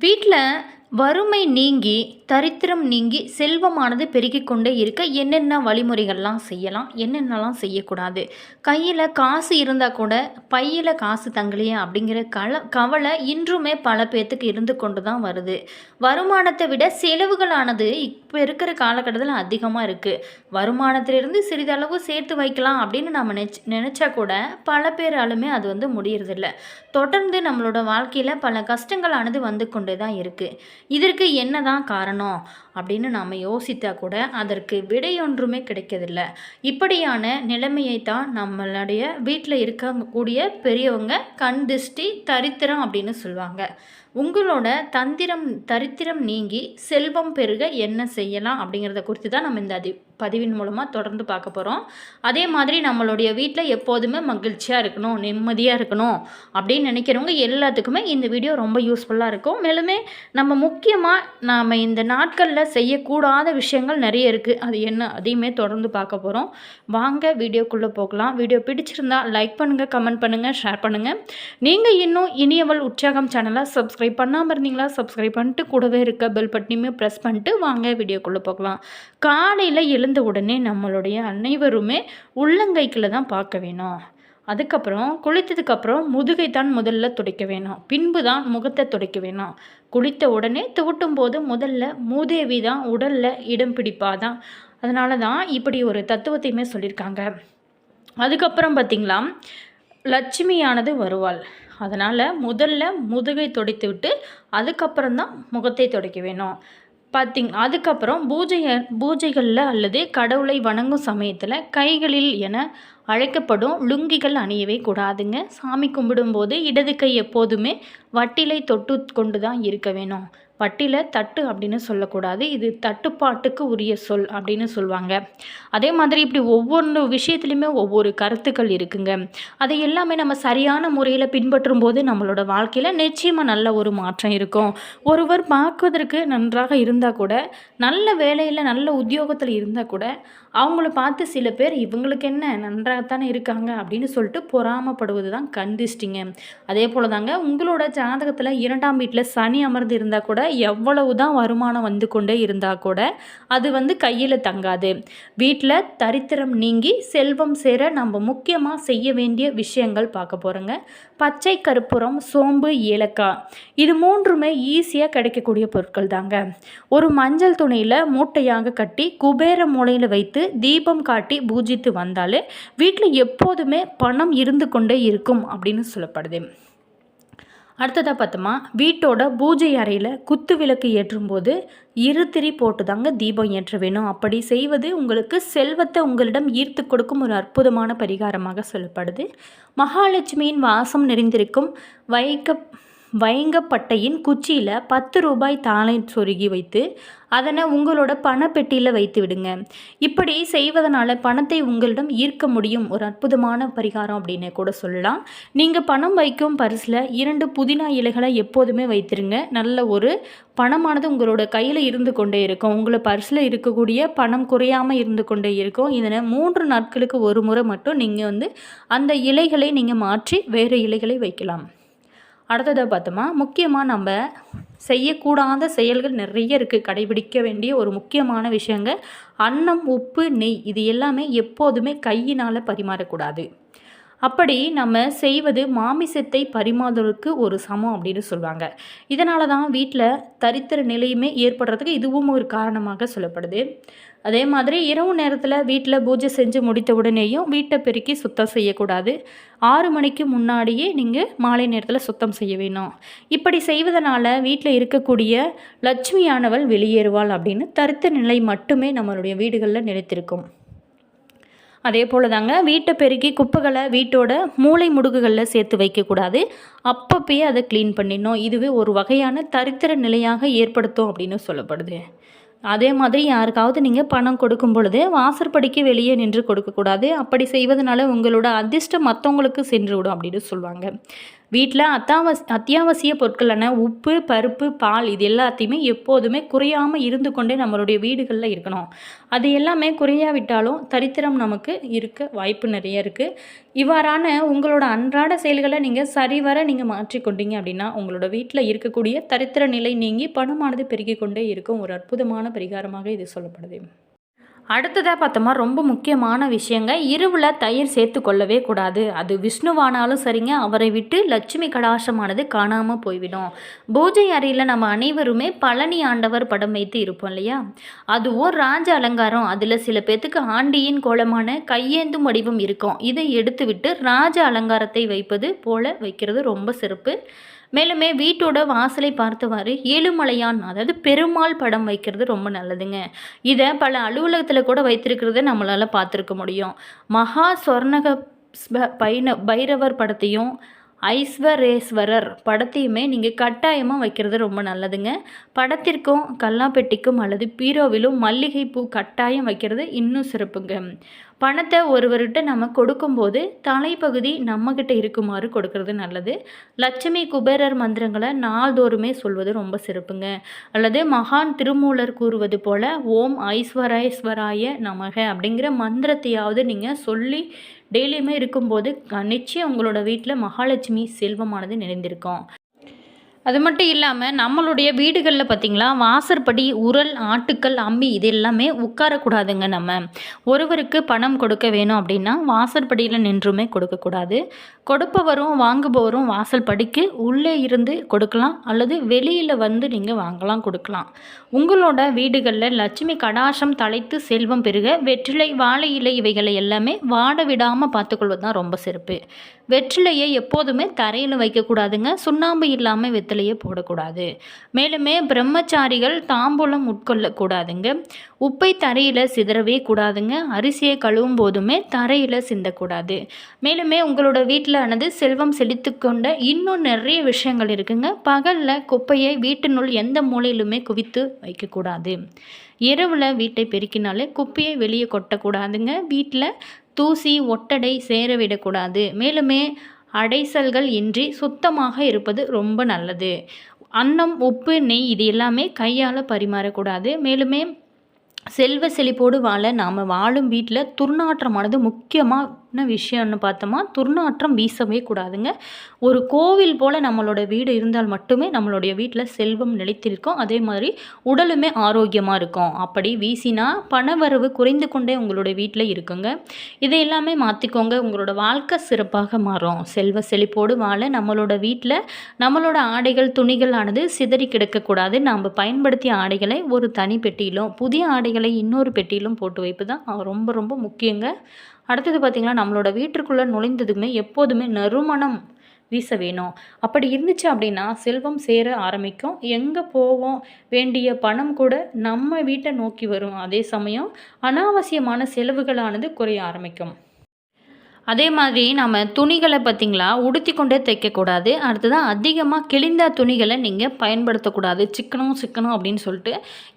வீட்டில் வறுமை நீங்கி தரித்திரம் நீங்கி செல்வமானது பெருகிக் கொண்டே இருக்க என்னென்ன வழிமுறைகள்லாம் செய்யலாம் என்னென்னலாம் செய்யக்கூடாது? கையில் காசு இருந்தால் கூட பையில் காசு தங்கலையே அப்படிங்கிற கல கவலை இன்றுமே பல பேர்த்துக்கு இருந்து கொண்டு தான் வருது. வருமானத்தை விட செலவுகளானது இப்போ இருக்கிற காலகட்டத்தில் அதிகமாக இருக்குது வருமானத்திலிருந்து சிறிதளவு சேர்த்து வைக்கலாம் அப்படின்னு நம்ம நினச் நினச்சா கூட பல பேராலுமே அது வந்து முடியறதில்ல. தொடர்ந்து நம்மளோட வாழ்க்கையில் பல கஷ்டங்களானது வந்து கொண்டே தான் இருக்குது இதற்கு என்ன தான் காரணம்? அப்படின்னு நாம் யோசித்தா கூட அதற்கு விடையொன்றுமே கிடைக்கதில்ல இப்படியான நிலைமையை தான் நம்மளுடைய வீட்டில் இருக்கக்கூடிய பெரியவங்க கண் திருஷ்டி தரித்திரம் அப்படின்னு சொல்லுவாங்க. உங்களோட தந்திரம் தரித்திரம் நீங்கி செல்வம் பெருக என்ன செய்யலாம் அப்படிங்கிறத குறித்து தான் நம்ம இந்த அதி பதிவின் மூலமாக தொடர்ந்து பார்க்க போகிறோம் அதே மாதிரி நம்மளுடைய வீட்டில் எப்போதுமே மகிழ்ச்சியாக இருக்கணும் நிம்மதியாக இருக்கணும் அப்படின்னு நினைக்கிறவங்க எல்லாத்துக்குமே இந்த வீடியோ ரொம்ப யூஸ்ஃபுல்லாக இருக்கும். மேலுமே நம்ம முக்கியமாக நாம் இந்த நாட்களில் செய்யக்கூடாத விஷயங்கள் நிறைய இருக்குது அது என்ன அதையுமே தொடர்ந்து பார்க்க போகிறோம் வாங்க வீடியோக்குள்ளே போகலாம். வீடியோ பிடிச்சிருந்தா லைக் பண்ணுங்கள் கமெண்ட் பண்ணுங்கள் ஷேர் பண்ணுங்கள் நீங்கள் இன்னும் இனியவள் உற்சாகம் சேனலை சப்ஸ்கிரைப் பண்ணாமல் இருந்தீங்களா? சப்ஸ்கிரைப் பண்ணிட்டு கூடவே இருக்க பெல் பட்டனையுமே ப்ரெஸ் பண்ணிட்டு வாங்க வீடியோக்குள்ளே போகலாம். காலையில் எழுந்த உடனே நம்மளுடைய அனைவருமே உள்ளங்கைக்குள்ளே தான் பார்க்க வேணும். அதுக்கப்புறம் குளித்ததுக்கப்புறம் முதுகை தான் முதல்ல துடைக்க வேணும். பின்பு தான் முகத்தை துடைக்க வேணும். குளித்த உடனே துவட்டும் போது முதல்ல மூதேவி தான் உடலில் இடம் பிடிப்பாதான். அதனால தான் இப்படி ஒரு தத்துவத்தையுமே சொல்லியிருக்காங்க. அதுக்கப்புறம் பார்த்திங்களா லட்சுமியானது வருவாள். அதனால் முதல்ல முதுகை துடைத்து விட்டு அதுக்கப்புறம் தான் முகத்தை துடைக்க வேணும். பார்த்திங் அதுக்கப்புறம் பூஜை பூஜைகளில் அல்லது கடவுளை வணங்கும் சமயத்தில் கைகளில் என அழைக்கப்படும் லுங்கிகள் அணியவே கூடாதுங்க. சாமி கும்பிடும்போது இடது கை எப்போதுமே வட்டிலை தொட்டு கொண்டு தான் இருக்க வேணும். பட்டில தட்டு அப்படின்னு சொல்லக்கூடாது. இது தட்டுப்பாட்டுக்கு உரிய சொல் அப்படின்னு சொல்லுவாங்க அதே மாதிரி இப்படி ஒவ்வொரு விஷயத்துலையுமே ஒவ்வொரு கருத்துக்கள் இருக்குங்க. அதை எல்லாமே நம்ம சரியான முறையில் பின்பற்றும் போது நம்மளோட வாழ்க்கையில் நிச்சயமாக நல்ல ஒரு மாற்றம் இருக்கும். ஒருவர் பார்க்குவதற்கு நன்றாக இருந்தால் கூட நல்ல வேலையில் நல்ல உத்தியோகத்தில் இருந்தால் கூட அவங்கள பார்த்து சில பேர் இவங்களுக்கு என்ன நன்றாகத்தானே இருக்காங்க அப்படின்னு சொல்லிட்டு பொறாமப்படுவது தான் கண்டிஸ்டிங்க அதே போல் தாங்க உங்களோட ஜாதகத்தில் இரண்டாம் வீட்டில் சனி அமர்ந்து இருந்தால் கூட எவ்வளவு தான் வருமானம் வந்து கொண்டே இருந்தால் கூட அது வந்து கையில் தங்காது. வீட்டில் தரித்திரம் நீங்கி செல்வம் சேர நம்ம முக்கியமாக செய்ய வேண்டிய விஷயங்கள் பார்க்க போகிறோங்க பச்சை கற்பூரம் சோம்பு ஏலக்காய் இது மூன்றுமே ஈஸியாக கிடைக்கக்கூடிய பொருட்கள் தாங்க ஒரு மஞ்சள் துணியில் மூட்டையாக கட்டி குபேர மூலையில் வைத்து தீபம் காட்டி பூஜித்து வந்தாலே வீட்டில் எப்போதுமே பணம் இருந்து கொண்டே இருக்கும் அப்படின்னு சொல்லப்படுது. அடுத்ததாக பார்த்தோமா வீட்டோட பூஜை அறையில் குத்து விளக்கு ஏற்றும்போது இருத்திரி போட்டு தாங்க தீபம் ஏற்ற வேணும். அப்படி செய்வது உங்களுக்கு செல்வத்தை உங்களிடம் ஈர்த்து கொடுக்கும் ஒரு அற்புதமான பரிகாரமாக சொல்லப்படுது. மகாலட்சுமியின் வாசம் நிறைந்திருக்கும் வைக்க வைங்கப்பட்டையின் குச்சியில் பத்து ரூபாய் தாளை சொருகி வைத்து அதனை உங்களோட பணப்பெட்டியில் வைத்து விடுங்க. இப்படி செய்வதனால பணத்தை உங்களிடம் ஈர்க்க முடியும். ஒரு அற்புதமான பரிகாரம் அப்படின்னு கூட சொல்லலாம். நீங்கள் பணம் வைக்கும் பரிசில் இரண்டு புதினா இலைகளை எப்போதுமே வைத்திருங்க. நல்ல ஒரு பணமானது உங்களோட கையில் இருந்து கொண்டே இருக்கும். உங்களை பரிசில் இருக்கக்கூடிய பணம் குறையாமல் இருந்து கொண்டே இருக்கும். இதனை மூன்று நாட்களுக்கு ஒரு முறை மட்டும் நீங்கள் வந்து அந்த இலைகளை நீங்கள் மாற்றி வேறு இலைகளை வைக்கலாம். அடுத்ததை பார்த்தோமா? முக்கியமாக நம்ம செய்யக்கூடாத செயல்கள் நிறைய இருக்குது கடைபிடிக்க வேண்டிய ஒரு முக்கியமான விஷயங்க அன்னம் உப்பு நெய். இது எல்லாமே எப்போதுமே கையினால் பரிமாறக்கூடாது. அப்படி நம்ம செய்வது மாமிசத்தை பரிமாறுவதற்கு ஒரு சமம் அப்படின்னு சொல்லுவாங்க. இதனால தான் வீட்டில் தரித்திர நிலையுமே ஏற்படுறதுக்கு இதுவும் ஒரு காரணமாக சொல்லப்படுது. அதே மாதிரி இரவு நேரத்தில் வீட்டில் பூஜை செஞ்சு முடித்த உடனேயும் வீட்டை பெருக்கி சுத்தம் செய்யக்கூடாது. ஆறு மணிக்கு முன்னாடியே நீங்கள் மாலை நேரத்தில் சுத்தம் செய்ய வேணும். இப்படி செய்வதனால வீட்டில் இருக்கக்கூடிய லட்சுமியானவள் வெளியேறுவாள் அப்படின்னு தரித்த நிலை மட்டுமே நம்மளுடைய வீடுகளில் நிலைத்திருக்கும். அதே போல் தாங்க வீட்டை பெருக்கி குப்பைகளை வீட்டோட மூளை முடுகுகளில் சேர்த்து வைக்கக்கூடாது. அப்பப்பயே அதை க்ளீன் பண்ணிடணும். இதுவே ஒரு வகையான தரித்திர நிலையாக ஏற்படுத்தும் அப்படின்னு சொல்லப்படுது. அதே மாதிரி யாருக்காவது நீங்கள் பணம் கொடுக்கும் பொழுது வாசற்படிக்கு வெளியே நின்று கொடுக்கக்கூடாது. அப்படி செய்வதனால உங்களோட அதிர்ஷ்டம் மற்றவங்களுக்கு சென்று விடும் அப்படின்னு சொல்லுவாங்க. வீட்டில் அத்தாவசி அத்தியாவசிய பொருட்களான உப்பு பருப்பு பால் இது எல்லாத்தையுமே எப்போதுமே குறையாமல் இருந்து கொண்டே நம்மளுடைய வீடுகளில் இருக்கணும். அது எல்லாமே குறையாவிட்டாலும் தரித்திரம் நமக்கு இருக்க வாய்ப்பு நிறைய இருக்குது இவ்வாறான உங்களோட அன்றாட செயல்களை நீங்கள் சரிவர நீங்கள் மாற்றிக்கொண்டீங்க அப்படின்னா உங்களோட வீட்டில் இருக்கக்கூடிய தரித்திர நிலை நீங்கி பணமானது பெருகிக் கொண்டே இருக்கும். ஒரு அற்புதமான பரிகாரமாக இது சொல்லப்படுது. அடுத்ததாக பார்த்தோமா ரொம்ப முக்கியமான விஷயங்க இருவில் தயிர் சேர்த்து கொள்ளவே கூடாது. அது விஷ்ணுவானாலும் சரிங்க அவரை விட்டு லட்சுமி கடாசமானது காணாமல் போய்விடும். பூஜை அறையில் நம்ம அனைவருமே பழனி ஆண்டவர் படம் வைத்து இருப்போம் இல்லையா? அதுவும் ராஜ அலங்காரம். அதில் சில பேர்த்துக்கு ஆண்டியின் கோலமான கையேந்தும் வடிவம் இருக்கும். இதை எடுத்துவிட்டு ராஜ அலங்காரத்தை வைப்பது போல வைக்கிறது ரொம்ப சிறப்பு. மேலுமே வீட்டோட வாசலை பார்த்தவாறு ஏழுமலையான் அதாவது பெருமாள் படம் வைக்கிறது ரொம்ப நல்லதுங்க. இதை பல அலுவலகத்தில் கூட வைத்திருக்கிறத நம்மளால் பார்த்துருக்க முடியும். மகா சொர்ணக ஸ்ப- பைன பைரவர் படத்தையும் ஐஸ்வரேஸ்வரர் படத்தையுமே நீங்கள் கட்டாயமாக வைக்கிறது ரொம்ப நல்லதுங்க. படத்திற்கும் கல்லாப்பெட்டிக்கும் அல்லது பீரோவிலும் மல்லிகைப்பூ கட்டாயம் வைக்கிறது இன்னும் சிறப்புங்க. பணத்தை ஒருவர்கிட்ட நம்ம கொடுக்கும்போது தலைப்பகுதி நம்மக்கிட்ட இருக்குமாறு கொடுக்கறது நல்லது. லட்சுமி குபேரர் மந்திரங்களை நாள்தோறுமே சொல்வது ரொம்ப சிறப்புங்க. அல்லது மகான் திருமூலர் கூறுவது போல ஓம் ஐஸ்வரேஸ்வராய நமக அப்படிங்கிற மந்திரத்தையாவது நீங்கள் சொல்லி டெய்லியுமே இருக்கும்போது க- நிச்சயம் உங்களோட வீட்டில் மகாலட்சுமி செல்வமானது நிறைந்திருக்கும். அது மட்டும் இல்லாமல் நம்மளுடைய வீடுகளில் பார்த்திங்களா வாசற்படி உரல் ஆட்டுக்கல் அம்மி இது எல்லாமே உட்காரக்கூடாதுங்க நம்ம. ஒருவருக்கு பணம் கொடுக்க வேணும் அப்படின்னா வாசற்படியில் நின்றுமே கொடுக்கக்கூடாது கொடுப்பவரும் வாங்குபவரும் வாசல் படிக்கு உள்ளே இருந்து கொடுக்கலாம் அல்லது வெளியில் வந்து நீங்கள் வாங்கலாம் கொடுக்கலாம். உங்களோட வீடுகளில் லட்சுமி கடாசம் தலைத்து செல்வம் பெருக வெற்றிலை வாழை இலை இவைகளை எல்லாமே வாட விடாமல் பார்த்துக்கொள்வது தான் ரொம்ப சிறப்பு. வெற்றிலையை எப்போதுமே தரையில் வைக்கக்கூடாதுங்க. சுண்ணாம்பு இல்லாமல் வெற்றிலையை போடக்கூடாது. மேலுமே பிரம்மச்சாரிகள் தாம்பூலம் உட்கொள்ளக்கூடாதுங்க. உப்பை தரையில் சிதறவே கூடாதுங்க. அரிசியை கழுவும் போதுமே தரையில் சிந்தக்கூடாது. மேலுமே உங்களோட வீட்டில் ஆனது செல்வம் செழித்து கொண்ட இன்னும் நிறைய விஷயங்கள் இருக்குங்க. பகலில் குப்பையை வீட்டினுள் எந்த மூலையிலுமே குவித்து வைக்கக்கூடாது. இரவில் வீட்டை பெருக்கினாலே குப்பையை வெளியே கொட்டக்கூடாதுங்க. வீட்டில் தூசி ஒட்டடை சேர விடக்கூடாது. மேலுமே அடைசல்கள் இன்றி சுத்தமாக இருப்பது ரொம்ப நல்லது. அன்னம் உப்பு நெய் இது எல்லாமே கையால் பரிமாறக்கூடாது. மேலுமே செல்வ செழிப்போடு வாழ நாம் வாழும் வீட்டில் துர்நாற்றமானது முக்கியமாக என்ன விஷயம்னு பார்த்தோமா? துர்நாற்றம் வீசவே கூடாதுங்க. ஒரு கோவில் போல் நம்மளோட வீடு இருந்தால் மட்டுமே நம்மளுடைய வீட்டில் செல்வம் நிலைத்திருக்கும். அதே மாதிரி உடலுமே ஆரோக்கியமாக இருக்கும். அப்படி வீசினா பணவரவு குறைந்து கொண்டே உங்களுடைய வீட்டில் இருக்குங்க. இதை எல்லாமே மாற்றிக்கோங்க உங்களோட வாழ்க்கை சிறப்பாக மாறும். செல்வ செழிப்போடு வாழ நம்மளோட வீட்டில் நம்மளோட ஆடைகள் துணிகள் ஆனது சிதறி கிடக்கக்கூடாது. நாம் பயன்படுத்திய ஆடைகளை ஒரு தனி பெட்டியிலும் புதிய ஆடைகளை இன்னொரு பெட்டியிலும் போட்டு வைப்பு தான் ரொம்ப ரொம்ப முக்கியங்க. அடுத்தது பார்த்திங்கன்னா நம்மளோட வீட்டிற்குள்ளே நுழைந்ததுமே எப்போதுமே நறுமணம் வீச வேணும். அப்படி இருந்துச்சு அப்படின்னா செல்வம் சேர ஆரம்பிக்கும். எங்கே போவோம்? வேண்டிய பணம் கூட நம்ம வீட்டை நோக்கி வரும் அதே சமயம் அனாவசியமான செலவுகளானது குறைய ஆரம்பிக்கும். அதே மாதிரி நம்ம துணிகளை பார்த்திங்களா உடுத்தி கொண்டே தைக்கக்கூடாது. அடுத்ததான் அதிகமாக கிழிந்த துணிகளை நீங்கள் பயன்படுத்தக்கூடாது. சிக்கனம் சிக்கனம் அப்படின்னு சொல்லிட்டு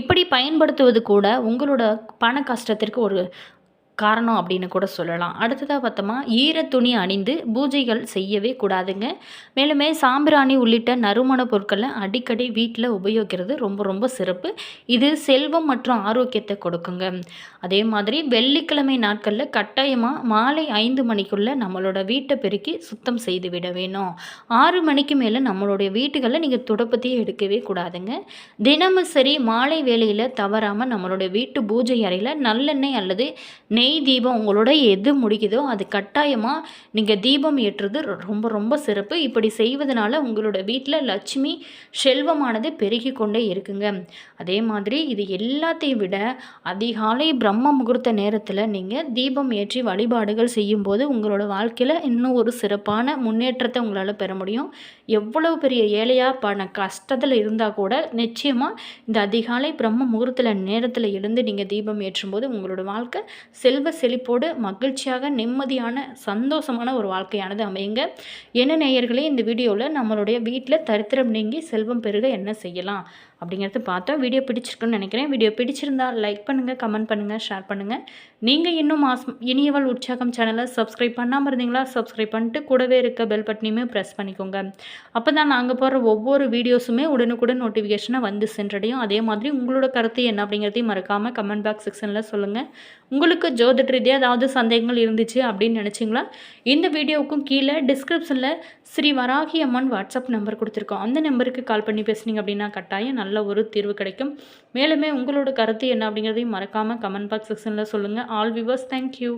இப்படி பயன்படுத்துவது கூட உங்களோட பண கஷ்டத்திற்கு ஒரு காரணம் அப்படின்னு கூட சொல்லலாம். அடுத்ததாக பார்த்தோமா ஈர துணி அணிந்து பூஜைகள் செய்யவே கூடாதுங்க. மேலுமே சாம்பிராணி உள்ளிட்ட நறுமண பொருட்களை அடிக்கடி வீட்டில் உபயோகிக்கிறது ரொம்ப ரொம்ப சிறப்பு. இது செல்வம் மற்றும் ஆரோக்கியத்தை கொடுக்குங்க. அதே மாதிரி வெள்ளிக்கிழமை நாட்களில் கட்டாயமாக மாலை ஐந்து மணிக்குள்ளே நம்மளோட வீட்டை பெருக்கி சுத்தம் செய்து விட வேணும். ஆறு மணிக்கு மேலே நம்மளுடைய வீட்டுகளில் நீங்கள் துடப்பத்தையே எடுக்கவே கூடாதுங்க. தினமும் சரி மாலை வேலையில் தவறாமல் நம்மளுடைய வீட்டு பூஜை அறையில் நல்லெண்ணெய் அல்லது நெய் தீபம் உங்களோட எது முடிக்குதோ அது கட்டாயமாக நீங்கள் தீபம் ஏற்றுறது ரொ- ரொம்ப ரொம்ப சிறப்பு. இப்படி செய்வதனால உங்களோட வீட்டில் லட்சுமி செல்வமானது பெருகி கொண்டே இருக்குங்க. அதே மாதிரி இது எல்லாத்தையும் விட அதிகாலை பிரம்ம முகூர்த்த நேரத்தில் நீங்கள் தீபம் ஏற்றி வழிபாடுகள் செய்யும்போது உங்களோட வாழ்க்கையில் இன்னும் ஒரு சிறப்பான முன்னேற்றத்தை உங்களால் பெற முடியும். எவ்வளவு பெரிய ஏழையாக பண கஷ்டத்தில் இருந்தால் கூட நிச்சயமாக இந்த அதிகாலை பிரம்ம முகூர்த்த நேரத்தில் எழுந்து நீங்கள் தீபம் ஏற்றும்போது உங்களோட வாழ்க்கை செல் செல்வ செழிப்போடு மகிழ்ச்சியாக நிம்மதியான சந்தோஷமான ஒரு வாழ்க்கையானது அமையுங்க. என்ன நேயர்களே இந்த வீடியோவில் நம்மளுடைய வீட்டில் தரித்திரம் நீங்கி செல்வம் பெருக என்ன செய்யலாம்? அப்படிங்கிறது பார்த்தோம் வீடியோ பிடிச்சிருக்குன்னு நினைக்கிறேன். வீடியோ பிடிச்சிருந்தால் லைக் பண்ணுங்கள் கமெண்ட் பண்ணுங்கள் ஷேர் பண்ணுங்கள் நீங்கள் இன்னும் மாஸ் இனியவள் உற்சாகம் சேனலை சப்ஸ்கிரைப் பண்ணாமல் இருந்தீங்களா சப்ஸ்கிரைப் பண்ணிட்டு கூடவே இருக்க பெல் பட்டனையுமே ப்ரெஸ் பண்ணிக்கோங்க. அப்போ தான் நாங்கள் போடுற ஒவ்வொரு வீடியோஸுமே உடனுக்குடன் நோட்டிஃபிகேஷனை வந்து சென்றடையும். அதே மாதிரி உங்களோட கருத்து என்ன அப்படிங்கிறதையும் மறக்காமல் கமெண்ட் பாக்ஸ் செக்ஷனில் சொல்லுங்கள் உங்களுக்கு ஜோதிட ரீதியாக ஏதாவது சந்தேகங்கள் இருந்துச்சு அப்படின்னு நினச்சிங்களா இந்த வீடியோவுக்கும் கீழே டிஸ்கிரிப்ஷனில் ஸ்ரீ வராகி அம்மன் வாட்ஸ்அப் நம்பர் கொடுத்துருக்கோம். அந்த நம்பருக்கு கால் பண்ணி பேசுனீங்க அப்படின்னா கட்டாயம் நல்ல நல்ல ஒரு தீர்வு கிடைக்கும். மேலுமே உங்களோட கருத்து என்ன அப்படிங்கிறதையும் மறக்காமல் கமெண்ட் பாக்ஸ் செக்ஷனில் சொல்லுங்கள் ஆல் விவர்ஸ் தேங்க்யூ